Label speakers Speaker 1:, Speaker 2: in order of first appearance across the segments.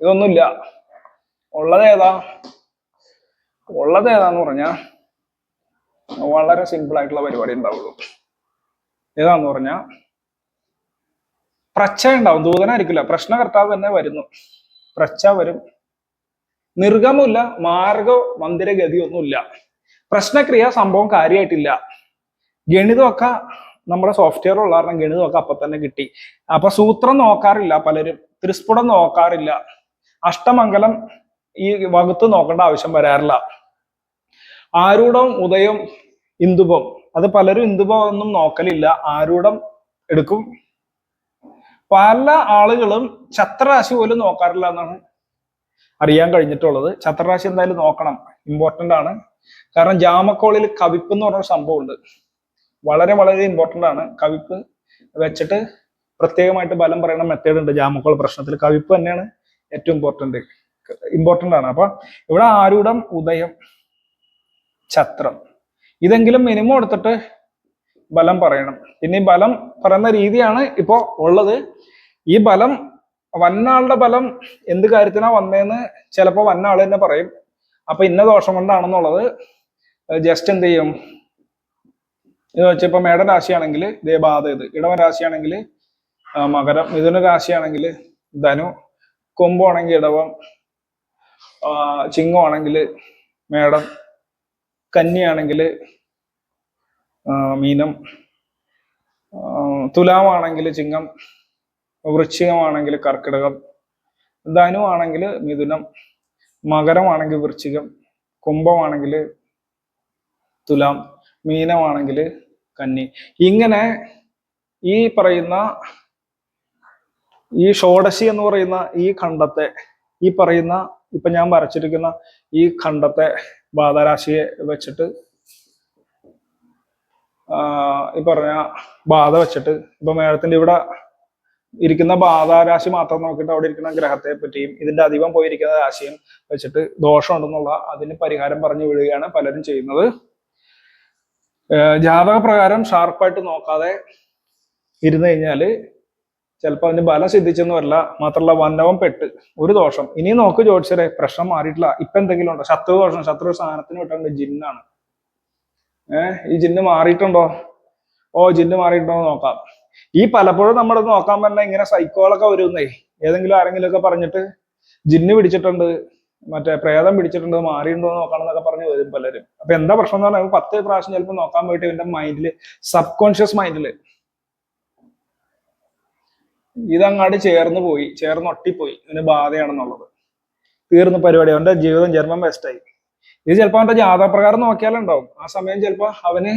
Speaker 1: ഇതൊന്നുമില്ല. ഉള്ളത് ഏതാ? ഉള്ളത് ഏതാന്ന് പറഞ്ഞാ വളരെ സിമ്പിൾ ആയിട്ടുള്ള പരിപാടി ഉണ്ടാവുള്ളൂ. ഏതാന്ന് പറഞ്ഞാ പ്രച്ച ഉണ്ടാവും. ദൂതനായിരിക്കില്ല. പ്രശ്നകർത്താവ് തന്നെ വരുന്നു. പ്രച്ച വരും. നിർഗമില്ല മാർഗ മന്ദിരഗതി ഒന്നുമില്ല പ്രശ്നക്രിയ സംഭവം കാര്യമായിട്ടില്ല. ഗണിതമൊക്കെ നമ്മുടെ സോഫ്റ്റ്വെയർ ഉള്ള കാരണം ഗണിതമൊക്കെ അപ്പൊ തന്നെ കിട്ടി. അപ്പൊ സൂത്രം നോക്കാറില്ല പലരും. ത്രിസ്ഫുടം നോക്കാറില്ല. അഷ്ടമംഗലം ഈ വകുത്ത് നോക്കേണ്ട ആവശ്യം വരാറില്ല. ആരൂഢം ഉദയം ഇന്ദുപം അത് പലരും ഇന്ദുപം ഒന്നും നോക്കലില്ല. ആരൂഢം എടുക്കും. പല ആളുകളും ഛത്രരാശി പോലും നോക്കാറില്ല എന്നാണ് അറിയാൻ കഴിഞ്ഞിട്ടുള്ളത്. ഛത്രരാശി എന്തായാലും നോക്കണം. ഇമ്പോർട്ടന്റ് ആണ്. കാരണം ജാമക്കോളിൽ കവിപ്പ് എന്ന് പറഞ്ഞ സംഭവമുണ്ട്. വളരെ വളരെ ഇമ്പോർട്ടന്റ് ആണ്. കവിപ്പ് വെച്ചിട്ട് പ്രത്യേകമായിട്ട് ബലം പറയുന്ന മെത്തേഡ് ഉണ്ട് ജാമക്കോൾ പ്രശ്നത്തിൽ. കവിപ്പ് തന്നെയാണ്. ഏറ്റവും ഇമ്പോർട്ടന്റ് ഇമ്പോർട്ടന്റ് ആണ്. അപ്പൊ ഇവിടെ ആരൂഢം ഉദയം ഛത്രം. ഇതെങ്കിലും മിനിമം എടുത്തിട്ട് ബലം പറയണം. ഇനി ബലം പറയുന്ന രീതിയാണ് ഇപ്പോ ഉള്ളത്. ഈ ബലം വന്നാളുടെ ബലം എന്ത് കാര്യത്തിനാ വന്നേന്ന് ചിലപ്പോ വന്നാൾ തന്നെ പറയും. അപ്പൊ ഇന്ന ദോഷം കൊണ്ടാണെന്നുള്ളത് ജസ്റ്റ് എന്ത് ചെയ്യും? എന്ന് വെച്ചാൽ ഇപ്പൊ മേട രാശിയാണെങ്കിൽ ദേ ബാധ ഇത്. ഇടവ രാശിയാണെങ്കിൽ മകരം. മിഥുന രാശിയാണെങ്കിൽ ധനു. കൊമ്പാണെങ്കിൽ ഇടവം ചിങ്ങം ചിങ്ങമാണെങ്കിൽ മേടം കന്നിയാണെങ്കിൽ മീനം തുലാമാണെങ്കിൽ ചിങ്ങം വൃശ്ചികമാണെങ്കിൽ കർക്കിടകം ധനു ആണെങ്കിൽ മിഥുനം മകരമാണെങ്കിൽ വൃശ്ചികം കുംഭമാണെങ്കിൽ തുലാം മീനമാണെങ്കിൽ കന്നി. ഇങ്ങനെ ഈ പറയുന്ന ഈ ഷോഡശി എന്ന് പറയുന്ന ഈ ഖണ്ഡത്തെ ഈ പറയുന്ന ഇപ്പൊ ഞാൻ വരച്ചിരിക്കുന്ന ഈ ഖണ്ഡത്തെ ബാധരാശിയെ വെച്ചിട്ട് ഈ പറഞ്ഞ ബാധ വെച്ചിട്ട് ഇപ്പൊ മേഡത്തിന്റെ ഇവിടെ ഇരിക്കുന്ന ബാധാരാശി മാത്രം നോക്കിയിട്ട് അവിടെ ഇരിക്കുന്ന ഗ്രഹത്തെ പറ്റിയും ഇതിന്റെ അധികം പോയിരിക്കുന്ന രാശിയും വെച്ചിട്ട് ദോഷമുണ്ടെന്നുള്ള അതിന് പരിഹാരം പറഞ്ഞു വിടുകയാണ് പലരും ചെയ്യുന്നത്. ജാതക പ്രകാരം ഷാർപ്പായിട്ട് നോക്കാതെ ഇരുന്നു കഴിഞ്ഞാൽ ചിലപ്പോൾ അതിന് ബലം സിദ്ധിച്ചെന്ന് വരില്ല. മാത്രമല്ല വന്നവം പെട്ട്. ഒരു ദോഷം. ഇനി നോക്ക് ചോദിച്ചരെ പ്രശ്നം മാറിയിട്ടില്ല. ഇപ്പൊ എന്തെങ്കിലും ഉണ്ടോ? ശത്രു ദോഷം. ശത്രു സ്ഥാനത്തിന് വിട്ടുണ്ട് ജിന്നാണ് ഏഹ് ഈ ജിന്ന് മാറിയിട്ടുണ്ടോ? ഓ ജിന്ന് മാറിയിട്ടുണ്ടോ നോക്കാം. ഈ പലപ്പോഴും നമ്മൾ നോക്കാൻ പറഞ്ഞാൽ ഇങ്ങനെ സൈക്കോളൊക്കെ വരുന്നേ. ഏതെങ്കിലും ആരെങ്കിലും ഒക്കെ പറഞ്ഞിട്ട് ജിന്ന് പിടിച്ചിട്ടുണ്ട്. മറ്റേ പ്രേതം പിടിച്ചിട്ടുണ്ട്. മാറിയിട്ടുണ്ടോ നോക്കണം എന്നൊക്കെ പറഞ്ഞ് വരും പലരും. അപ്പൊ എന്താ പ്രശ്നം എന്ന് പറഞ്ഞാൽ പത്ത് പ്രാവശ്യം ചിലപ്പോൾ നോക്കാൻ പോയിട്ട് ഇവന്റെ മൈൻഡിൽ സബ് കോൺഷ്യസ് മൈൻഡിൽ ഇതങ്ങാട് ചേർന്ന് പോയി ചേർന്ന് ഒട്ടിപ്പോയി. ഇതിന് ബാധയാണെന്നുള്ളത്. തീർന്ന പരിപാടി. അവന്റെ ജീവിതം ജന്മം വേസ്റ്റായി ഇത് ചിലപ്പോ അവന്റെ ജാതപ്രകാരം നോക്കിയാലുണ്ടാവും. ആ സമയം ചിലപ്പോ അവന്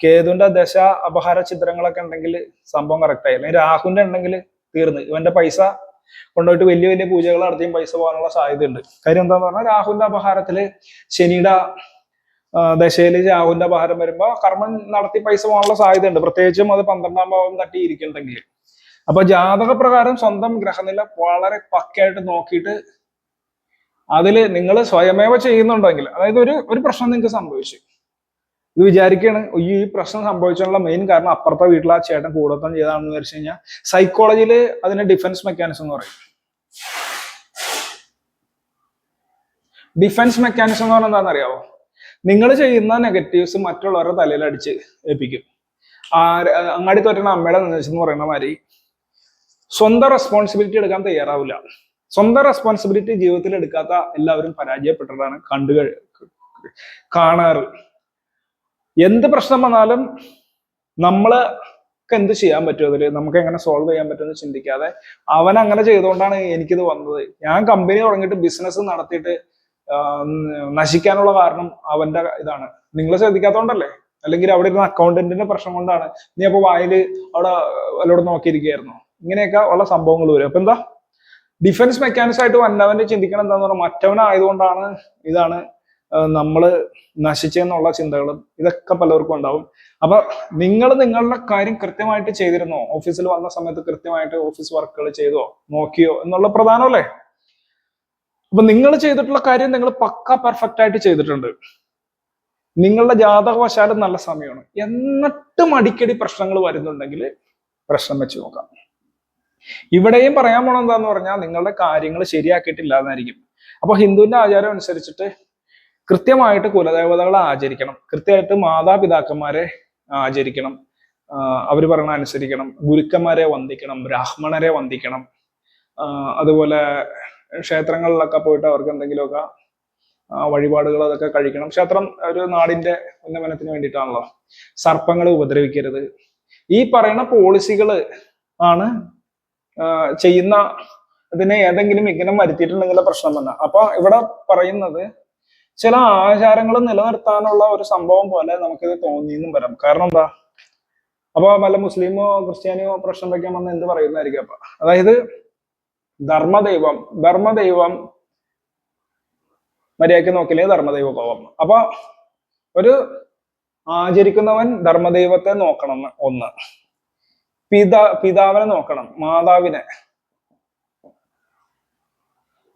Speaker 1: കേതുവിന്റെ ദശ അപഹാര ചിത്രങ്ങളൊക്കെ ഉണ്ടെങ്കിൽ സംഭവം കറക്റ്റ് ആയി. അല്ലെങ്കിൽ രാഹുവിന്റെ ഉണ്ടെങ്കിൽ തീർന്ന്. ഇവന്റെ പൈസ കൊണ്ടുപോയിട്ട് വലിയ വലിയ പൂജകൾ നടത്തിയും പൈസ പോകാനുള്ള സാധ്യതയുണ്ട്. കാര്യം എന്താന്ന് പറഞ്ഞാൽ രാഹുവിന്റെ അപഹാരത്തിൽ ശനിയുടെ ദശയിൽ രാഹുവിന്റെ അപഹാരം വരുമ്പോ കർമ്മം നടത്തി പൈസ പോകാനുള്ള സാധ്യതയുണ്ട്. പ്രത്യേകിച്ചും അത് പന്ത്രണ്ടാം ഭാവം തട്ടി അപ്പൊ ജാതക പ്രകാരം സ്വന്തം ഗ്രഹനില വളരെ പക്കയായിട്ട് നോക്കിയിട്ട് അതിൽ നിങ്ങൾ സ്വയമേവ ചെയ്യുന്നുണ്ടെങ്കിൽ അതായത് ഒരു ഒരു പ്രശ്നം നിങ്ങൾക്ക് സംഭവിച്ചു. ഇത് വിചാരിക്കുകയാണ് ഈ പ്രശ്നം സംഭവിച്ചുള്ള മെയിൻ കാരണം അപ്പുറത്തെ വീട്ടിൽ ആ ചേട്ടൻ കൂടത്തം ചെയ്താണെന്ന് വിചാരിച്ചു കഴിഞ്ഞാൽ സൈക്കോളജിയിൽ അതിന് ഡിഫൻസ് മെക്കാനിസം എന്ന് പറയും. ഡിഫൻസ് മെക്കാനിസം എന്ന് പറഞ്ഞാൽ എന്താണെന്നറിയാവോ? നിങ്ങൾ ചെയ്യുന്ന നെഗറ്റീവ്സ് മറ്റുള്ളവരുടെ തലയിൽ അടിച്ച് ഏൽപ്പിക്കും. ആ അങ്ങാടി തോറ്റണ അമ്മയുടെ എന്ന് പറയുന്ന മാതിരി സ്വന്തം റെസ്പോൺസിബിലിറ്റി എടുക്കാൻ തയ്യാറാവില്ല. സ്വന്തം റെസ്പോൺസിബിലിറ്റി ജീവിതത്തിൽ എടുക്കാത്ത എല്ലാവരും പരാജയപ്പെട്ടതാണ് കണ്ടു കാണാറ്. എന്ത് പ്രശ്നം വന്നാലും നമ്മൾ എന്ത് ചെയ്യാൻ പറ്റും അതിൽ നമുക്ക് എങ്ങനെ സോൾവ് ചെയ്യാൻ പറ്റുമെന്ന് ചിന്തിക്കാതെ അവൻ അങ്ങനെ ചെയ്തുകൊണ്ടാണ് എനിക്കിത് വന്നത്. ഞാൻ കമ്പനി തുടങ്ങിയിട്ട് ബിസിനസ് നടത്തിയിട്ട് നശിക്കാനുള്ള കാരണം അവന്റെ ഇതാണ്. നിങ്ങൾ ശ്രദ്ധിക്കാത്തോണ്ടല്ലേ? അല്ലെങ്കിൽ അവിടെ ഇരുന്ന അക്കൗണ്ടന്റിന്റെ പ്രശ്നം കൊണ്ടാണ്. നീ അപ്പൊ വായിൽ അവിടെ വല്ലോട് നോക്കിയിരിക്കുകയായിരുന്നു? ഇങ്ങനെയൊക്കെ ഉള്ള സംഭവങ്ങൾ വരും. അപ്പൊ എന്താ? ഡിഫൻസ് മെക്കാനിസം ആയിട്ട് വന്നവന്റെ ചിന്തിക്കണം എന്താന്ന് പറഞ്ഞാൽ മറ്റവനായതുകൊണ്ടാണ് ഇതാണ് നമ്മൾ നശിച്ചെന്നുള്ള ചിന്തകളും ഇതൊക്കെ പലർക്കും ഉണ്ടാവും. അപ്പൊ നിങ്ങൾ നിങ്ങളുടെ കാര്യം കൃത്യമായിട്ട് ചെയ്തിരുന്നോ? ഓഫീസിൽ വന്ന സമയത്ത് കൃത്യമായിട്ട് ഓഫീസ് വർക്കുകൾ ചെയ്തോ? നോക്കിയോ? എന്നുള്ള പ്രധാനമല്ലേ അപ്പൊ നിങ്ങൾ ചെയ്തിട്ടുള്ള കാര്യം നിങ്ങൾ പക്ക പെർഫെക്റ്റ് ആയിട്ട് ചെയ്തിട്ടുണ്ട്. നിങ്ങളുടെ ജാതകവശാലും നല്ല സമയമാണ്. എന്നിട്ടും അടിക്കടി പ്രശ്നങ്ങൾ വരുന്നുണ്ടെങ്കിൽ പ്രശ്നം വെച്ച് നോക്കാം. ഇവിടെയും പറയാൻ പോണ എന്താന്ന് പറഞ്ഞാൽ നിങ്ങളുടെ കാര്യങ്ങൾ ശരിയാക്കിയിട്ടില്ല എന്നായിരിക്കും അപ്പൊ ഹിന്ദുവിന്റെ ആചാരം അനുസരിച്ചിട്ട് കൃത്യമായിട്ട് കുലദേവതകളെ ആചരിക്കണം. കൃത്യമായിട്ട് മാതാപിതാക്കന്മാരെ ആചരിക്കണം. അവർ പറയണ അനുസരിക്കണം. ഗുരുക്കന്മാരെ വന്ദിക്കണം. ബ്രാഹ്മണരെ വന്ദിക്കണം. അതുപോലെ ക്ഷേത്രങ്ങളിലൊക്കെ പോയിട്ട് അവർക്ക് എന്തെങ്കിലുമൊക്കെ വഴിപാടുകൾ അതൊക്കെ കഴിക്കണം. ക്ഷേത്രം ഒരു നാടിന്റെ ഉന്നമനത്തിന് വേണ്ടിയിട്ടാണല്ലോ സർപ്പങ്ങളെ ഉപദ്രവിക്കരുത്. ഈ പറയുന്ന പോളിസികൾ ആണ് ചെയ്യുന്ന ഇതിനെ ഏതെങ്കിലും വിഘ്നം വരുത്തിയിട്ടുണ്ടെങ്കിൽ പ്രശ്നം വന്ന. അപ്പൊ ഇവിടെ പറയുന്നത് ചില ആചാരങ്ങൾ നിലനിർത്താനുള്ള ഒരു സംഭവം പോലെ നമുക്കിത് തോന്നിയെന്നും വരാം. കാരണം എന്താ? അപ്പൊ വല്ല മുസ്ലിമോ ക്രിസ്ത്യാനിയോ പ്രശ്നം വെക്കാൻ വന്ന എന്ത് പറയുന്നതായിരിക്കും അപ്പൊ? അതായത് ധർമ്മദൈവം ധർമ്മദൈവം മര്യാദയ്ക്ക് നോക്കില്ലേ ധർമ്മദൈവ കോപം അപ്പൊ ഒരു ആചരിക്കുന്നവൻ ധർമ്മദൈവത്തെ നോക്കണം ഒന്ന്. പിതാ പിതാവിനെ നോക്കണം മാതാവിനെ.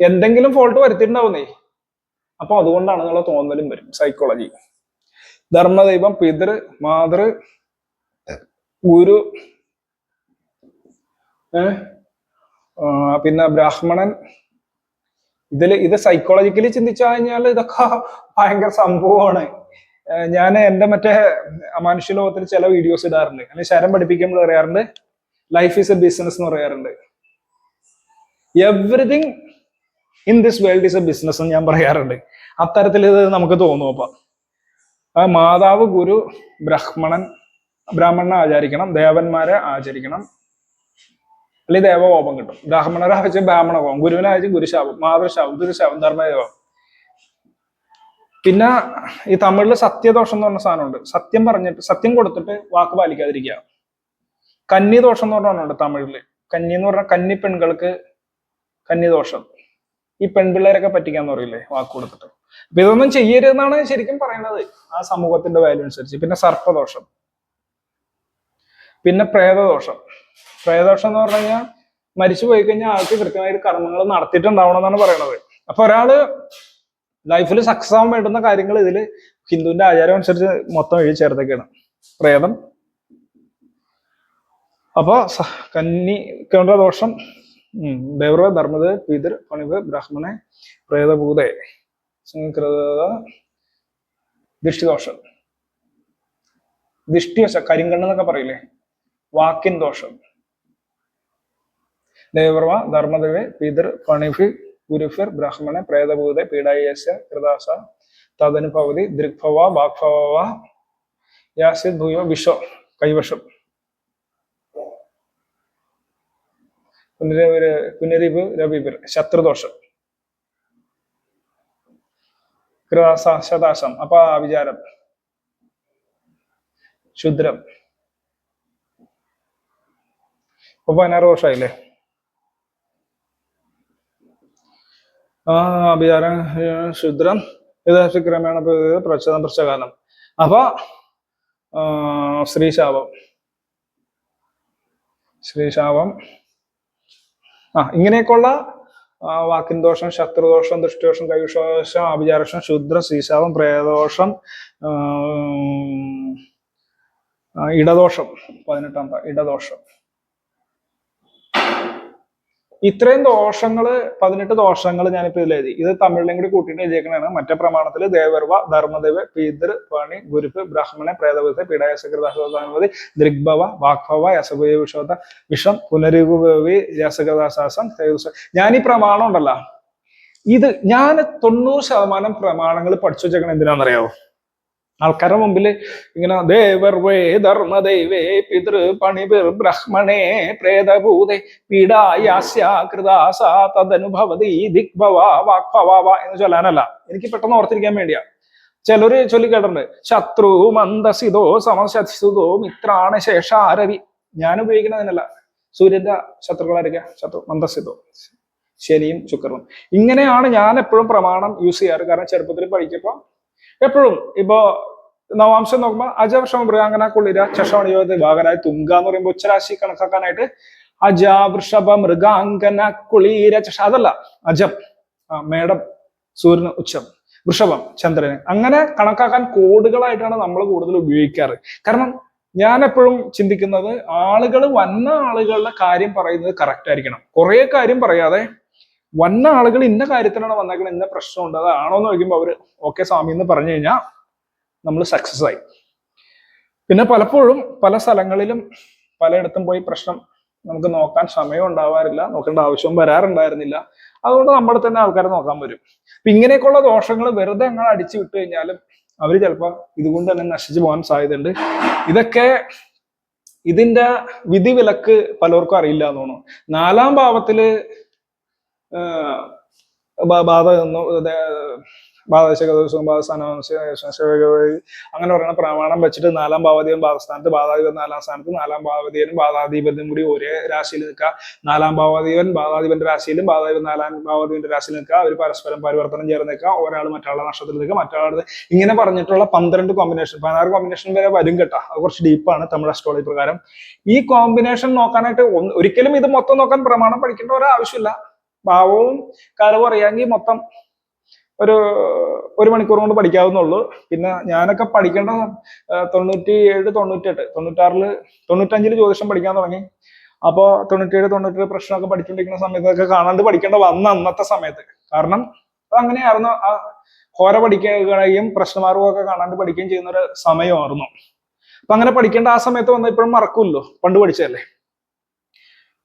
Speaker 1: എന്തെങ്കിലും ഫോൾട്ട് വരുത്തിയിട്ടുണ്ടാവുന്നേ. അപ്പൊ അതുകൊണ്ടാണ് എന്നുള്ള തോന്നലും വരും സൈക്കോളജി ധർമ്മദൈവം പിതൃ മാതൃ ഗുരു പിന്നെ ബ്രാഹ്മണൻ. ഇതിൽ ഇത് സൈക്കോളജിക്കലി ചിന്തിച്ചു കഴിഞ്ഞാൽ ഇതൊക്കെ ഭയങ്കര സംഭവമാണ്. ഞാൻ എന്റെ മറ്റേ അമാനുഷ്യ ലോകത്തിൽ ചില വീഡിയോസ് ഇടാറുണ്ട്. അല്ലെങ്കിൽ ശരം പഠിപ്പിക്കുമ്പോൾ പറയാറുണ്ട് ലൈഫ് ഈസ് എ ബിസിനസ് എന്ന് പറയാറുണ്ട്. Everything in this world is a business എന്ന് ഞാൻ പറയാറുണ്ട്. അത്തരത്തിൽ ഇത് നമുക്ക് തോന്നും അപ്പൊ. മാതാവ് ഗുരു ബ്രാഹ്മണൻ ബ്രാഹ്മണനെ ആചരിക്കണം ദേവന്മാരെ ആചരിക്കണം. അല്ലെങ്കിൽ ദേവകോപം കിട്ടും. ബ്രാഹ്മണരെ ആവശ്യം ബ്രാഹ്മണ ഗുരുവിനെ ആവശ്യം ഗുരുശാപം മാതൃശാപം ഗുരുശാപം ധർമ്മദേവം പിന്നെ ഈ തമിഴിൽ സത്യദോഷം എന്ന് പറഞ്ഞ സാധനമുണ്ട്. സത്യം പറഞ്ഞിട്ട് സത്യം കൊടുത്തിട്ട് വാക്ക് പാലിക്കാതിരിക്കുക. കന്നി ദോഷം എന്ന് പറഞ്ഞുണ്ട് തമിഴിൽ. കന്നി എന്ന് പറഞ്ഞാൽ കന്നി പെൺകൾക്ക് കന്നി ദോഷം ഈ പെൺപിള്ളേരൊക്കെ പറ്റിക്കാന്ന് പറയില്ലേ വാക്ക് കൊടുത്തിട്ട്. അപ്പൊ ഇതൊന്നും ചെയ്യരുതെന്നാണ് ശരിക്കും പറയുന്നത്. ആ സമൂഹത്തിന്റെ വാല്യൂ അനുസരിച്ച്. പിന്നെ സർപ്പദോഷം. പിന്നെ പ്രേതദോഷം. പ്രേതദോഷം എന്ന് പറഞ്ഞു കഴിഞ്ഞാൽ മരിച്ചു പോയി കഴിഞ്ഞാൽ ആൾക്ക് കൃത്യമായിട്ട് കർമ്മങ്ങൾ നടത്തിയിട്ടുണ്ടാവണം എന്നാണ് പറയണത്. അപ്പൊ ഒരാൾ ലൈഫിൽ സക്സസ് ആവാൻ വേണ്ടുന്ന കാര്യങ്ങൾ ഇതിൽ ഹിന്ദുവിന്റെ ആചാരം അനുസരിച്ച് മൊത്തം എഴുതി ചേർത്തൊക്കെയാണ് പ്രേതം. അപ്പൊ കന്നി കേണ്ട ദോഷം ദേവ്രവ ധർമ്മദേവ് പിതൃ പണിവ് ബ്രാഹ്മണെ പ്രേതഭൂതെ സംകൃത ദൃഷ്ടിവശ ദിഷ്ടിവശ കരിങ്കണ്ണെന്നൊക്കെ പറയില്ലേ? വാക്കിൻ ദോഷം. ദേവർവ ധർമ്മദേവെ പിതൃ പണിഭി ഗുരുഫിർ ബ്രാഹ്മണ പ്രേതഭൂത പീഡായസ്യ കൃതാസ തദനുഭവതി ദൃഗ്ഭവ വാഗ്ഭവ യാസിദ് ഭൂയോ വിഷോ കൈവശം. പുനരവര് പുനരിവ് രവിപിർ ശത്രുദോഷം. കൃതാസ ശതാശം അപ്പൊ വിചാരം ശുദ്രം ഇപ്പൊ പതിനാറ് ഏർ, ശുദ്രം ഇത് ക്രമേണ പ്രച്ഛദം പ്രശ്നകാലം അപ്പൊ ശ്രീശാപം ശ്രീശാപം ആ ഇങ്ങനെയൊക്കെയുള്ള വാക്കിൻ ദോഷം ശത്രുദോഷം ദൃഷ്ടിദോഷം കൈവിഷദോഷം അഭിചാരദോഷം ശുദ്ര ശ്രീശാപം പ്രേതദോഷം ഇടദോഷം. പതിനെട്ടാമത്തെ ഇടദോഷം. ഇത്രയും ദോഷങ്ങൾ പതിനെട്ട് ദോഷങ്ങൾ ഞാനിപ്പോൾ ഇതിൽ എഴുതി ഇത് തമിഴിലും കൂടി കൂട്ടിയിട്ട് എഴുതിയേക്കണ മറ്റേ പ്രമാണത്തിൽ ദേവർവ ധർമ്മദേവ് പിതൃ പണി ഗുരുപ്പ് ബ്രാഹ്മണ പ്രേതവിധ പീഡായസകൃതാനുമതി ദൃഗ്ഭവ വാഗ്ഭവ യസഭയ വിഷോത വിഷം പുനരുപവി രസകഥാസാസം ഞാൻ ഈ പ്രമാണം ഉണ്ടല്ലോ. ഇത് ഞാൻ തൊണ്ണൂറ് ശതമാനം പ്രമാണങ്ങൾ പഠിച്ചു വെച്ചേക്കണ എന്തിനാണെന്നറിയാവോ? ആൾക്കാരുടെ മുമ്പിൽ ഇങ്ങനെ ദേവർ വേ ധർമ്മദൈവേ പിതൃ പണിപിർ ബ്രഹ്മണേ പ്രേതഭൂതേ പീഡായാസ്യ കൃതാസ തദനുഭവതി ദിഗ്ഭവ വാക്ഭവ എന്ന് ചൊല്ലാനല്ല. എനിക്ക് പെട്ടെന്ന് ഓർത്തിരിക്കാൻ വേണ്ടിയാ. ചിലര് ചൊല്ലിക്കേട്ടുണ്ട് ശത്രു മന്ദസിതോ സമശിതോ മിത്രാണ് ശേഷാരവി ഞാൻ ഉപയോഗിക്കുന്നതിനല്ല. സൂര്യന്റെ ശത്രുക്കളായിരിക്കുക ശത്രു മന്ദസിതോ ശനിയും ശുക്രനും. ഇങ്ങനെയാണ് ഞാൻ എപ്പോഴും പ്രമാണം യൂസ് ചെയ്യാറ്. കാരണം ചെറുപ്പത്തിൽ പഠിക്കുമ്പോൾ എപ്പോഴും ഇപ്പോ നവാംശം നോക്കുമ്പോൾ അജവർഷം മൃഗാങ്കന കുളിര ചഷമണിയോ ഭാഗനായ തുങ്ക എന്ന് പറയുമ്പോൾ ഉച്ചരാശി കണക്കാക്കാനായിട്ട് അജാവൃഷഭ മൃഗാങ്കന കുളീര ചഷ അതല്ല അജം മേടം സൂര്യന് ഉച്ചം വൃഷഭം ചന്ദ്രന് അങ്ങനെ കണക്കാക്കാൻ കോഡുകളായിട്ടാണ് നമ്മൾ കൂടുതൽ ഉപയോഗിക്കാറ്. കാരണം ഞാൻ എപ്പോഴും ചിന്തിക്കുന്നത് ആളുകൾ വന്ന ആളുകളുടെ കാര്യം പറയുന്നത് കറക്റ്റ് ആയിരിക്കണം. കുറെ കാര്യം പറയാതെ വന്ന ആളുകൾ ഇന്ന കാര്യത്തിനാണ് വന്നേക്കുന്നത് ഇന്ന പ്രശ്നമുണ്ട് അതാണോ എന്ന് ചോദിക്കുമ്പോൾ അവർ ഓക്കെ സ്വാമി എന്ന് പറഞ്ഞു കഴിഞ്ഞാൽ നമ്മൾ സക്സസ് ആയി. പിന്നെ പലപ്പോഴും പല സ്ഥലങ്ങളിലും പലയിടത്തും പോയി പ്രശ്നം നമുക്ക് നോക്കാൻ സമയം ഉണ്ടാവാറില്ല നോക്കേണ്ട ആവശ്യവും വരാറുണ്ടായിരുന്നില്ല. അതുകൊണ്ട് നമ്മുടെ തന്നെ ആൾക്കാരെ നോക്കാൻ വരും അപ്പൊ ഇങ്ങനെയൊക്കെയുള്ള ദോഷങ്ങൾ വെറുതെ അങ്ങനെ അടിച്ചു വിട്ടു കഴിഞ്ഞാലും അവർ ചിലപ്പോൾ ഇതുകൊണ്ട് തന്നെ നശിച്ചു പോകാൻ സാധ്യതയുണ്ട്. ഇതൊക്കെ ഇതിന്റെ വിധിവിലക്ക് പലർക്കും അറിയില്ല എന്ന് തോന്നുന്നു. നാലാം ഭാവത്തിൽ അങ്ങനെ പറയുന്ന പ്രമാണം വെച്ചിട്ട് നാലാം ഭാവതിയും ബാധസ്ഥാനത്ത് ബാധാധിപൻ നാലാം സ്ഥാനത്ത് നാലാം ഭാവതിയനും ബാധാധിപനും കൂടി ഒരേ രാശിയിൽ നിൽക്കുക. നാലാം ഭാവാധിപൻ ബാധാധിപന്റെ രാശിയിലും ബാധാധിപൻ നാലാം ഭാവതിന്റെ രാശിയിൽ നിൽക്കുക. അവർ പരസ്പരം പരിവർത്തനം ചേർന്ന് നിൽക്കുക. ഒരാൾ മറ്റാളുടെ നക്ഷത്രത്തിൽ നിൽക്കുക. മറ്റാളുടെ ഇങ്ങനെ പറഞ്ഞിട്ടുള്ള പന്ത്രണ്ട് കോമ്പിനേഷൻ പതിനാറ് കോമ്പിനേഷൻ വരെ വരും കേട്ടോ. അത് കുറച്ച് ഡീപ്പാണ് തമിഴ് അസ്ട്രോളജി പ്രകാരം. ഈ കോമ്പിനേഷൻ നോക്കാനായിട്ട് ഒരിക്കലും ഇത് മൊത്തം നോക്കാൻ പ്രമാണം പഠിക്കേണ്ട ഒരു ആവശ്യമില്ല ഭാവവും കാലവും അറിയാമെങ്കിൽ മൊത്തം ഒരു ഒരു മണിക്കൂർ കൊണ്ട് പഠിക്കാവുന്നുള്ളൂ പിന്നെ ഞാനൊക്കെ പഠിക്കേണ്ട തൊണ്ണൂറ്റി ഏഴ് തൊണ്ണൂറ്റെട്ട് തൊണ്ണൂറ്റാറിൽ തൊണ്ണൂറ്റഞ്ചിൽ ജ്യോതിഷം പഠിക്കാൻ തുടങ്ങി. അപ്പോൾ തൊണ്ണൂറ്റേഴ് തൊണ്ണൂറ്റേഴ് പ്രശ്നമൊക്കെ പഠിച്ചുകൊണ്ടിരിക്കുന്ന സമയത്തൊക്കെ കാണാണ്ട് പഠിക്കേണ്ട വന്ന അന്നത്തെ സമയത്ത്. കാരണം അതങ്ങനെയായിരുന്നു ആ ഹോര പഠിക്കുകയും പ്രശ്നമാർഗവും ഒക്കെ കാണാണ്ട് പഠിക്കുകയും ചെയ്യുന്ന ഒരു സമയമായിരുന്നു. അപ്പൊ അങ്ങനെ പഠിക്കേണ്ട ആ സമയത്ത് വന്ന ഇപ്പോഴും മറക്കുമല്ലോ പണ്ട് പഠിച്ചതല്ലേ?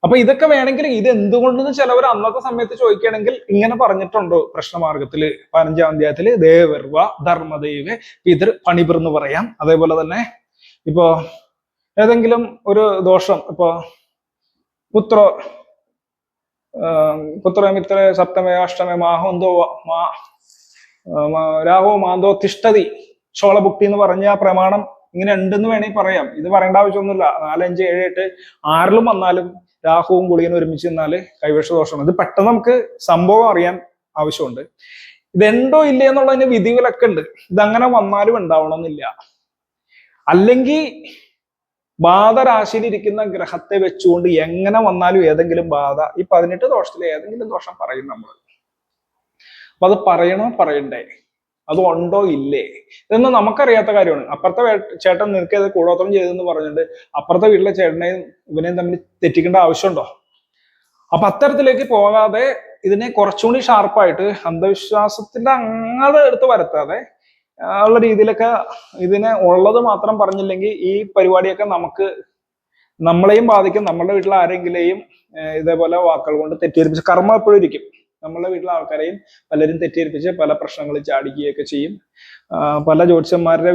Speaker 1: അപ്പൊ ഇതൊക്കെ വേണമെങ്കിൽ ഇത് എന്തുകൊണ്ടെന്ന് ചിലവർ അന്നത്തെ സമയത്ത് ചോദിക്കുകയാണെങ്കിൽ ഇങ്ങനെ പറഞ്ഞിട്ടുണ്ടോ പ്രശ്നമാർഗത്തിൽ പതിനഞ്ചാം അധ്യായത്തിൽ ദേവർവ ധർമ്മദേവ് പിതൃ പണിപിർ എന്ന് പറയാം. അതേപോലെ തന്നെ ഇപ്പോ ഏതെങ്കിലും ഒരു ദോഷം ഇപ്പോ പുത്രോ പുത്രമിത്ര സപ്തമേ അഷ്ടമേ മാഹോന്തോ മാ രാഹോ മാന്തോ തിഷ്ടതി ക്ഷോളഭുക്തി എന്ന് പറഞ്ഞ ആ പ്രമാണം ഇങ്ങനെ ഉണ്ടെന്ന് വേണമെങ്കിൽ പറയാം. ഇത് പറയേണ്ട ആവശ്യമൊന്നുമില്ല. നാലഞ്ച് ഏഴ് എട്ട് ആറിലും വന്നാലും രാഹുവും ഗുളികനും ഒരുമിച്ച് നിന്നാൽ കൈവശ ദോഷമാണ് ഇത് പെട്ടെന്ന് നമുക്ക് സംഭവം അറിയാൻ ആവശ്യമുണ്ട്. ഇതുണ്ടോ ഇല്ല എന്നുള്ളതിന് വിധികളൊക്കെ ഉണ്ട്. ഇതങ്ങനെ വന്നാലും ഉണ്ടാവണമെന്നില്ല. അല്ലെങ്കിൽ ബാധരാശിയിലിരിക്കുന്ന ഗ്രഹത്തെ വെച്ചുകൊണ്ട് എങ്ങനെ വന്നാലും ഏതെങ്കിലും ബാധ ഈ പതിനെട്ട് ദോഷത്തിൽ ഏതെങ്കിലും ദോഷം പറയും നമ്മൾ അപ്പൊ അത് പറയണോ പറയണ്ടേ? അത് ഉണ്ടോ ഇല്ലേ? ഇതൊന്നും നമുക്കറിയാത്ത കാര്യമാണ്. അപ്പുറത്തെ ചേട്ടൻ നിനക്ക് ഇത് കൂടോത്രം ചെയ്തെന്ന് പറഞ്ഞിട്ട് അപ്പുറത്തെ വീട്ടിലെ ചേട്ടനെയും ഇവനെയും തമ്മിൽ തെറ്റിക്കേണ്ട ആവശ്യമുണ്ടോ? അപ്പൊ അത്തരത്തിലേക്ക് പോകാതെ ഇതിനെ കുറച്ചുകൂടി ഷാർപ്പായിട്ട് അന്ധവിശ്വാസത്തിന്റെ അങ്ങാതെ എടുത്ത് വരുത്താതെ ഉള്ള രീതിയിലൊക്കെ ഇതിനെ ഉള്ളത് മാത്രം പറഞ്ഞില്ലെങ്കിൽ ഈ പരിപാടിയൊക്കെ നമുക്ക് നമ്മളെയും ബാധിക്കും. നമ്മുടെ വീട്ടിലെ ആരെങ്കിലെയും ഇതേപോലെ വാക്കുകൾ കൊണ്ട് തെറ്റിദ്ധരിപ്പിച്ച് കർമ്മം എപ്പോഴും ഇരിക്കും. നമ്മളുടെ വീട്ടിലെ ആൾക്കാരെയും പലരും തെറ്റിദ്ധരിപ്പിച്ച് പല പ്രശ്നങ്ങളിൽ ചാടിക്കുകയൊക്കെ ചെയ്യും. പല ജ്യോത്സ്യന്മാരുടെ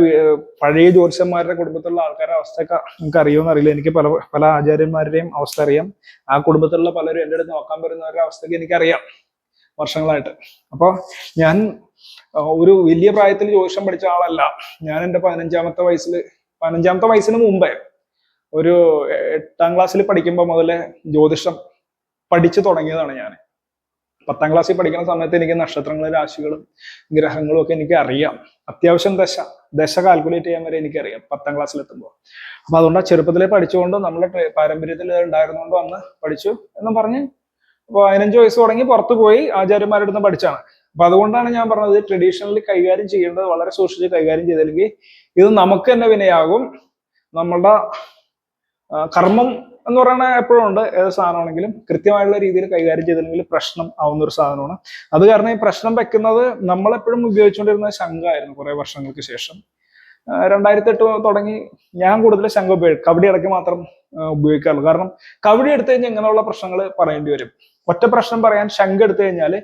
Speaker 1: പഴയ ജ്യോത്സ്യന്മാരുടെ കുടുംബത്തിലുള്ള ആൾക്കാരുടെ അവസ്ഥയൊക്കെ നമുക്ക് അറിയുമെന്ന് അറിയില്ല എനിക്ക് പല പല ആചാര്യന്മാരുടെയും അവസ്ഥ അറിയാം. ആ കുടുംബത്തിലുള്ള പലരും എന്റെ അടുത്ത് നോക്കാൻ വരുന്നവരുടെ അവസ്ഥയ്ക്ക് എനിക്കറിയാം വർഷങ്ങളായിട്ട്. അപ്പോൾ ഞാൻ ഒരു വലിയ പ്രായത്തിൽ ജ്യോതിഷം പഠിച്ച ആളല്ല. ഞാൻ എന്റെ പതിനഞ്ചാമത്തെ വയസ്സിൽ പതിനഞ്ചാമത്തെ വയസ്സിന് മുമ്പേ ഒരു എട്ടാം ക്ലാസ്സിൽ പഠിക്കുമ്പോൾ മുതലേ ജ്യോതിഷം പഠിച്ചു തുടങ്ങിയതാണ് ഞാൻ. പത്താം ക്ലാസ്സിൽ പഠിക്കുന്ന സമയത്ത് എനിക്ക് നക്ഷത്രങ്ങളും രാശികളും ഗ്രഹങ്ങളും ഒക്കെ എനിക്ക് അറിയാം. അത്യാവശ്യം ദശ ദശ കാൽക്കുലേറ്റ് ചെയ്യാൻ വരെ എനിക്കറിയാം പത്താം ക്ലാസ്സിൽ എത്തുമ്പോൾ അപ്പൊ അതുകൊണ്ട് ആ ചെറുപ്പത്തിലെ പഠിച്ചുകൊണ്ട് നമ്മുടെ പാരമ്പര്യത്തിൽ ഉണ്ടായിരുന്നുകൊണ്ട് അന്ന് പഠിച്ചു എന്ന് പറഞ്ഞ് പതിനഞ്ച് വയസ്സ് തുടങ്ങി പുറത്തു പോയി ആചാര്യന്മാരുടെ അടുത്ത് പഠിച്ചാണ്. അപ്പൊ അതുകൊണ്ടാണ് ഞാൻ പറഞ്ഞത് ട്രഡീഷണലി കൈകാര്യം ചെയ്യേണ്ടത് വളരെ സൂക്ഷിച്ച് കൈകാര്യം ചെയ്തില്ലെങ്കിൽ ഇത് നമുക്ക് തന്നെ വിനയാകും. നമ്മളുടെ കർമ്മം എന്ന് പറയുന്നത് എപ്പോഴും ഉണ്ട്. ഏത് സാധനമാണെങ്കിലും കൃത്യമായുള്ള രീതിയിൽ കൈകാര്യം ചെയ്തില്ലെങ്കിൽ പ്രശ്നം ആവുന്ന ഒരു സാധനമാണ്. അത് കാരണം ഈ പ്രശ്നം വെക്കുന്നത് നമ്മളെപ്പോഴും ഉപയോഗിച്ചുകൊണ്ടിരുന്ന ശംഖായിരുന്നു കുറെ വർഷങ്ങൾക്ക് ശേഷം. രണ്ടായിരത്തി എട്ട് തുടങ്ങി ഞാൻ കൂടുതൽ ശംഖ ഉപയോഗിക്കും കബഡി ഇടയ്ക്ക് മാത്രം ഉപയോഗിക്കാറുള്ളൂ. കാരണം കബഡി എടുത്തു കഴിഞ്ഞാൽ ഇങ്ങനെയുള്ള പ്രശ്നങ്ങൾ പറയേണ്ടി വരും. ഒറ്റ പ്രശ്നം പറയാൻ ശംഖ എടുത്തു കഴിഞ്ഞാൽ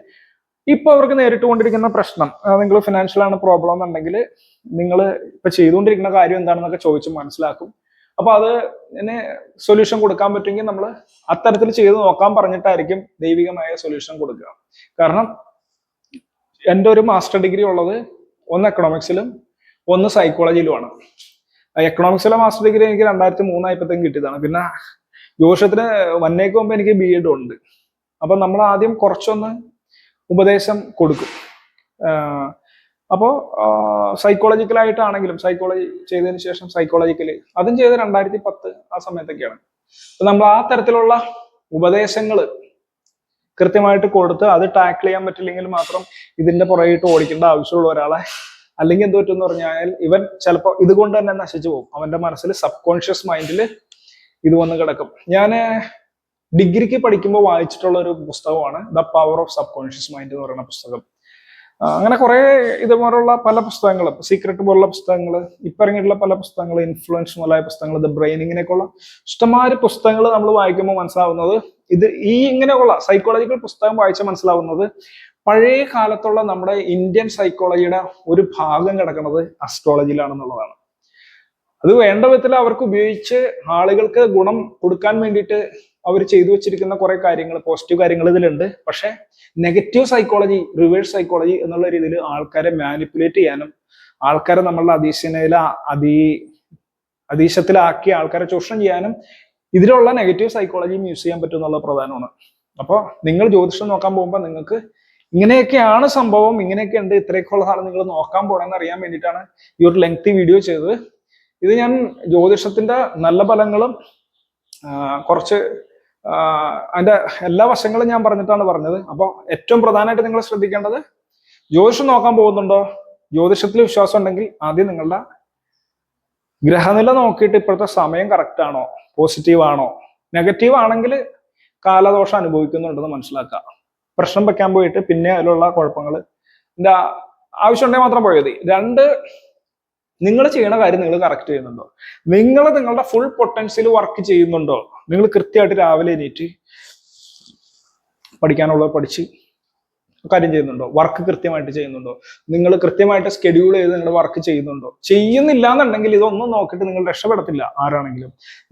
Speaker 1: ഇപ്പൊ അവർക്ക് നേരിട്ട് കൊണ്ടിരിക്കുന്ന പ്രശ്നം നിങ്ങൾ ഫിനാൻഷ്യൽ ആണ് പ്രോബ്ലം എന്നുണ്ടെങ്കിൽ നിങ്ങൾ ഇപ്പൊ ചെയ്തുകൊണ്ടിരിക്കുന്ന കാര്യം എന്താണെന്നൊക്കെ ചോദിച്ച് മനസ്സിലാക്കും. അപ്പൊ അത് ഇതിന് സൊല്യൂഷൻ കൊടുക്കാൻ പറ്റുമെങ്കിൽ നമ്മൾ അത്തരത്തിൽ ചെയ്ത് നോക്കാൻ പറഞ്ഞിട്ടായിരിക്കും ദൈവികമായ സൊല്യൂഷൻ കൊടുക്കുക. കാരണം എന്റെ ഒരു മാസ്റ്റർ ഡിഗ്രി ഉള്ളത് ഒന്ന് എക്കണോമിക്സിലും ഒന്ന് സൈക്കോളജിയിലുമാണ് എക്കണോമിക്സിലെ മാസ്റ്റർ ഡിഗ്രി എനിക്ക് രണ്ടായിരത്തി മൂന്നായിപ്പത്തേക്കും കിട്ടിയതാണ്. പിന്നെ ജോഷത്തിന് വന്നേക്ക് മുമ്പ് എനിക്ക് ബി എഡ് ഉണ്ട്. അപ്പൊ നമ്മൾ ആദ്യം കുറച്ചൊന്ന് ഉപദേശം കൊടുക്കും. അപ്പോൾ സൈക്കോളജിക്കലായിട്ടാണെങ്കിലും സൈക്കോളജി ചെയ്തതിന് ശേഷം സൈക്കോളജിക്കലി അതും ചെയ്ത് രണ്ടായിരത്തി പത്ത് ആ സമയത്തൊക്കെയാണ്. അപ്പൊ നമ്മൾ ആ തരത്തിലുള്ള ഉപദേശങ്ങൾ കൃത്യമായിട്ട് കൊടുത്ത് അത് ടാക്കിൾ ചെയ്യാൻ പറ്റില്ലെങ്കിൽ മാത്രം ഇതിന്റെ പുറകിട്ട് ഓടിക്കേണ്ട ആവശ്യമുള്ള ഒരാളെ അല്ലെങ്കിൽ എന്ത് പറ്റുമെന്ന് പറഞ്ഞാൽ ഇവൻ ചിലപ്പോൾ ഇതുകൊണ്ട് തന്നെ നശിച്ചു പോകും. അവന്റെ മനസ്സിൽ സബ് കോൺഷ്യസ് മൈൻഡിൽ ഇത് വന്ന് കിടക്കും. ഞാൻ ഡിഗ്രിക്ക് പഠിക്കുമ്പോൾ വായിച്ചിട്ടുള്ള ഒരു പുസ്തകമാണ് the power of subconscious mind എന്ന് പറയുന്ന പുസ്തകം. അങ്ങനെ കുറെ ഇതുപോലുള്ള പല പുസ്തകങ്ങളും സീക്രട്ട് പോലുള്ള പുസ്തകങ്ങൾ ഇപ്പൊ ഇറങ്ങിയിട്ടുള്ള പല പുസ്തകങ്ങൾ ഇൻഫ്ലുവൻസ് മുതലായ പുസ്തകങ്ങൾ ദ ബ്രെയിൻ ഇങ്ങനെയൊക്കെയുള്ള ഇഷ്ടമായ പുസ്തകങ്ങൾ നമ്മൾ വായിക്കുമ്പോൾ മനസ്സിലാവുന്നത്. ഇത് ഈ ഇങ്ങനെയുള്ള സൈക്കോളജിക്കൽ പുസ്തകം വായിച്ച് മനസ്സിലാവുന്നത് പഴയ കാലത്തുള്ള നമ്മുടെ ഇന്ത്യൻ സൈക്കോളജിയുടെ ഒരു ഭാഗം കിടക്കുന്നത് അസ്ട്രോളജിയിലാണെന്നുള്ളതാണ് അത് വേണ്ട വിധത്തിൽ അവർക്ക് ഉപയോഗിച്ച് ആളുകൾക്ക് ഗുണം കൊടുക്കാൻ വേണ്ടിയിട്ട് അവർ ചെയ്തു വെച്ചിരിക്കുന്ന കുറെ കാര്യങ്ങൾ പോസിറ്റീവ് കാര്യങ്ങൾ ഇതിലുണ്ട്. പക്ഷെ നെഗറ്റീവ് സൈക്കോളജി റിവേഴ്സ് സൈക്കോളജി എന്നുള്ള രീതിയിൽ ആൾക്കാരെ മാനിപ്പുലേറ്റ് ചെയ്യാനും ആൾക്കാരെ നമ്മളുടെ അതീശനയിൽ അതീ അതീശത്തിലാക്കി ആൾക്കാരെ ചൂഷണം ചെയ്യാനും ഇതിലുള്ള നെഗറ്റീവ് സൈക്കോളജിയും യൂസ് ചെയ്യാൻ പറ്റും എന്നുള്ള പ്രധാനമാണ്. അപ്പോൾ നിങ്ങൾ ജ്യോതിഷം നോക്കാൻ പോകുമ്പോൾ നിങ്ങൾക്ക് ഇങ്ങനെയൊക്കെയാണ് സംഭവം ഇങ്ങനെയൊക്കെ ഉണ്ട് ഇത്രയൊക്കെ സാധനം നിങ്ങൾ നോക്കാൻ പോകണമെന്ന് അറിയാൻ വേണ്ടിയിട്ടാണ് ഈ ഒരു ലെങ്തി വീഡിയോ ചെയ്തത്. ഇത് ഞാൻ ജ്യോതിഷത്തിന്റെ നല്ല ഫലങ്ങളും കുറച്ച് അതിന്റെ എല്ലാ വശങ്ങളും ഞാൻ പറഞ്ഞിട്ടാണ് പറഞ്ഞത്. അപ്പോൾ ഏറ്റവും പ്രധാനമായിട്ട് നിങ്ങൾ ശ്രദ്ധിക്കേണ്ടത് ജ്യോതിഷം നോക്കാൻ പോകുന്നുണ്ടോ? ജ്യോതിഷത്തിൽ വിശ്വാസം ഉണ്ടെങ്കിൽ ആദ്യം നിങ്ങളുടെ ഗ്രഹനില നോക്കിയിട്ട് ഇപ്പോഴത്തെ സമയം കറക്റ്റ് ആണോ? പോസിറ്റീവ് ആണോ? നെഗറ്റീവ് ആണെങ്കിൽ കാലദോഷം അനുഭവിക്കുന്നുണ്ടെന്ന് മനസ്സിലാക്കുക. പ്രശ്നം വെക്കാൻ പോയിട്ട് പിന്നെ അതിലുള്ള കുഴപ്പങ്ങൾ ആവശ്യമുണ്ടെങ്കിൽ മാത്രം പോയാൽ മതി. രണ്ട് നിങ്ങൾ ചെയ്യുന്ന കാര്യം നിങ്ങൾ കറക്റ്റ് ചെയ്യുന്നുണ്ടോ? നിങ്ങൾ നിങ്ങളുടെ ഫുൾ പൊട്ടൻഷ്യൽ വർക്ക് ചെയ്യുന്നുണ്ടോ? നിങ്ങൾ കൃത്യമായിട്ട് രാവിലെ എണീറ്റ് പഠിക്കാനുള്ളത് പഠിച്ച് കാര്യം ചെയ്യുന്നുണ്ടോ? വർക്ക് കൃത്യമായിട്ട് ചെയ്യുന്നുണ്ടോ? നിങ്ങൾ കൃത്യമായിട്ട് സ്കെഡ്യൂൾ ചെയ്ത് നിങ്ങൾ വർക്ക് ചെയ്യുന്നുണ്ടോ? ചെയ്യുന്നില്ല എന്നുണ്ടെങ്കിൽ ഇതൊന്നും നോക്കിയിട്ട് നിങ്ങൾ രക്ഷപ്പെടത്തില്ല ആരാണെങ്കിലും.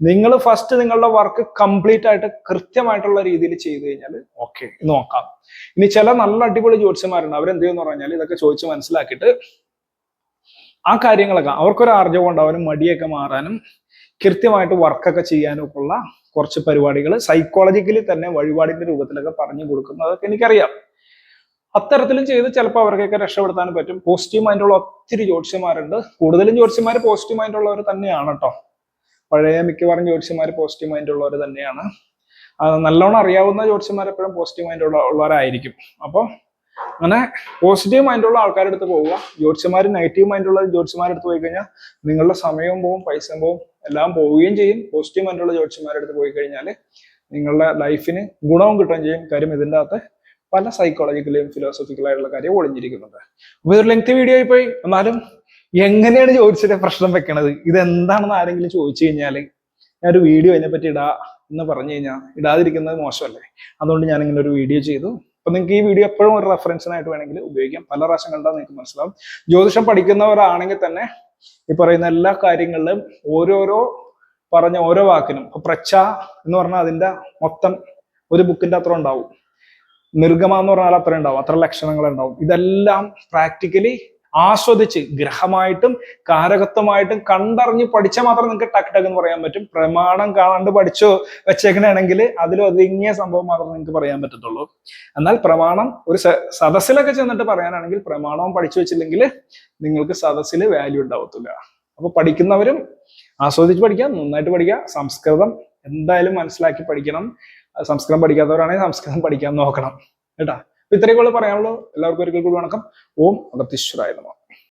Speaker 1: നിങ്ങൾ ഫസ്റ്റ് നിങ്ങളുടെ വർക്ക് കംപ്ലീറ്റ് ആയിട്ട് കൃത്യമായിട്ടുള്ള രീതിയിൽ ചെയ്തു കഴിഞ്ഞാൽ ഓക്കെ നോക്കാം. ഇനി ചില നല്ല അടിപൊളി ജ്യോത്സ്യന്മാരുണ്ട്. അവരെന്ത് ചെയ്യുമെന്ന് പറഞ്ഞാൽ ഇതൊക്കെ ചോദിച്ച് മനസ്സിലാക്കിയിട്ട് ആ കാര്യങ്ങളൊക്കെ അവർക്കൊരു ആർജവം ഉണ്ടാവാനും മടിയൊക്കെ മാറാനും കൃത്യമായിട്ട് വർക്കൊക്കെ ചെയ്യാനും ഉള്ള കുറച്ച് പരിപാടികൾ സൈക്കോളജിക്കലി തന്നെ വഴിപാടിന്റെ രൂപത്തിലൊക്കെ പറഞ്ഞു കൊടുക്കുന്നതൊക്കെ എനിക്കറിയാം. അത്തരത്തിലും ചെയ്ത് ചിലപ്പോൾ അവർക്കൊക്കെ രക്ഷപ്പെടുത്താനും പറ്റും. പോസിറ്റീവ് മൈൻഡുള്ള ഒത്തിരി ജ്യോത്സ്യന്മാരുണ്ട്. കൂടുതലും ജ്യോത്സ്യന്മാർ പോസിറ്റീവ് മൈൻഡുള്ളവർ തന്നെയാണ് കേട്ടോ പഴയ മിക്കവാറും ജ്യോത്സ്യന്മാർ പോസിറ്റീവ് മൈൻഡുള്ളവർ തന്നെയാണ്. ആ, നല്ലോണം അറിയാവുന്ന ജ്യോത്സ്യന്മാർ എപ്പോഴും പോസിറ്റീവ് മൈൻഡ് ഉള്ള ഉള്ളവരായിരിക്കും. അപ്പോൾ അങ്ങനെ പോസിറ്റീവ് മൈൻഡുള്ള ആൾക്കാരുടെ അടുത്ത് പോവുക. ജ്യോത്സ്യന്മാർ നെഗറ്റീവ് മൈൻഡുള്ള ജ്യോത്സ്യന്മാരുടെ അടുത്ത് പോയി കഴിഞ്ഞാൽ നിങ്ങളുടെ സമയവും പോവും പൈസയും പോവും എല്ലാം പോവുകയും ചെയ്യും. പോസിറ്റീവ് മൈൻഡുള്ള ജ്യോത്സ്യന്മാരുടെ അടുത്ത് പോയി കഴിഞ്ഞാൽ നിങ്ങളുടെ ലൈഫിന് ഗുണവും കിട്ടുകയും ചെയ്യും. കാര്യം ഇതിന്റെ അകത്ത് പല സൈക്കോളജിക്കലും ഫിലോസഫിക്കലായിട്ടുള്ള കാര്യം ഒളിഞ്ഞിരിക്കുന്നുണ്ട്. അപ്പൊ ഇതൊരു ലെങ്ത് വീഡിയോ ആയി പോയി. എന്നാലും എങ്ങനെയാണ് ചോദിച്ചിട്ട് പ്രശ്നം വെക്കണത്? ഇതെന്താണെന്ന് ആരെങ്കിലും ചോദിച്ചു കഴിഞ്ഞാൽ ഒരു വീഡിയോ അതിനെപ്പറ്റി ഇടാ എന്ന് പറഞ്ഞു കഴിഞ്ഞാൽ ഇടാതിരിക്കുന്നത് മോശമല്ലേ? അതുകൊണ്ട് ഞാൻ ഇങ്ങനെ ഒരു വീഡിയോ ചെയ്തു. അപ്പൊ നിങ്ങൾക്ക് ഈ വീഡിയോ എപ്പോഴും ഒരു റെഫറൻസിനായിട്ട് വേണമെങ്കിൽ ഉപയോഗിക്കാം. പല പ്രാവശ്യം കണ്ടാൽ നിങ്ങൾക്ക് മനസ്സിലാവും. ജ്യോതിഷം പഠിക്കുന്നവരാണെങ്കിൽ തന്നെ ഈ പറയുന്ന എല്ലാ കാര്യങ്ങളിലും ഓരോരോ പറഞ്ഞ ഓരോ വാക്കിനും ഇപ്പൊ പ്രച്ഛ എന്ന് പറഞ്ഞാൽ അതിന്റെ മൊത്തം ഒരു ബുക്കിന്റെ അത്ര ഉണ്ടാവും. നിർഗമ എന്ന് പറഞ്ഞാൽ അത്ര ഉണ്ടാവും അത്ര ലക്ഷണങ്ങൾ ഉണ്ടാവും. ഇതെല്ലാം പ്രാക്ടിക്കലി ആസ്വദിച്ച് ഗ്രഹമായിട്ടും കാരകത്വമായിട്ടും കണ്ടറിഞ്ഞ് പഠിച്ചാൽ മാത്രം നിങ്ങൾക്ക് ടക്ക് ടക്ക് എന്ന് പറയാൻ പറ്റും. പ്രമാണം കാണാണ്ട് പഠിച്ചോ വെച്ചേക്കണെങ്കിൽ അതിൽ ഒതുങ്ങിയ സംഭവം മാത്രം നിങ്ങൾക്ക് പറയാൻ പറ്റത്തുള്ളൂ. എന്നാൽ പ്രമാണം ഒരു സദസ്സിലൊക്കെ ചെന്നിട്ട് പറയാനാണെങ്കിൽ പ്രമാണവും പഠിച്ചു വെച്ചില്ലെങ്കിൽ നിങ്ങൾക്ക് സദസ്സിൽ വാല്യൂ ഉണ്ടാവത്തില്ല. അപ്പൊ പഠിക്കുന്നവരും ആസ്വദിച്ച് പഠിക്കാം നന്നായിട്ട് പഠിക്കുക സംസ്കൃതം എന്തായാലും മനസ്സിലാക്കി പഠിക്കണം. സംസ്കൃതം പഠിക്കാത്തവരാണെങ്കിൽ സംസ്കൃതം പഠിക്കാൻ നോക്കണം. കേട്ടാ? ഇത്രയൊക്കെ പറയാനുള്ളൂ. എല്ലാവർക്കും ഒരിക്കൽ കൂടി വണക്കം. ഓം അഗത്യശ്വരായ നമ.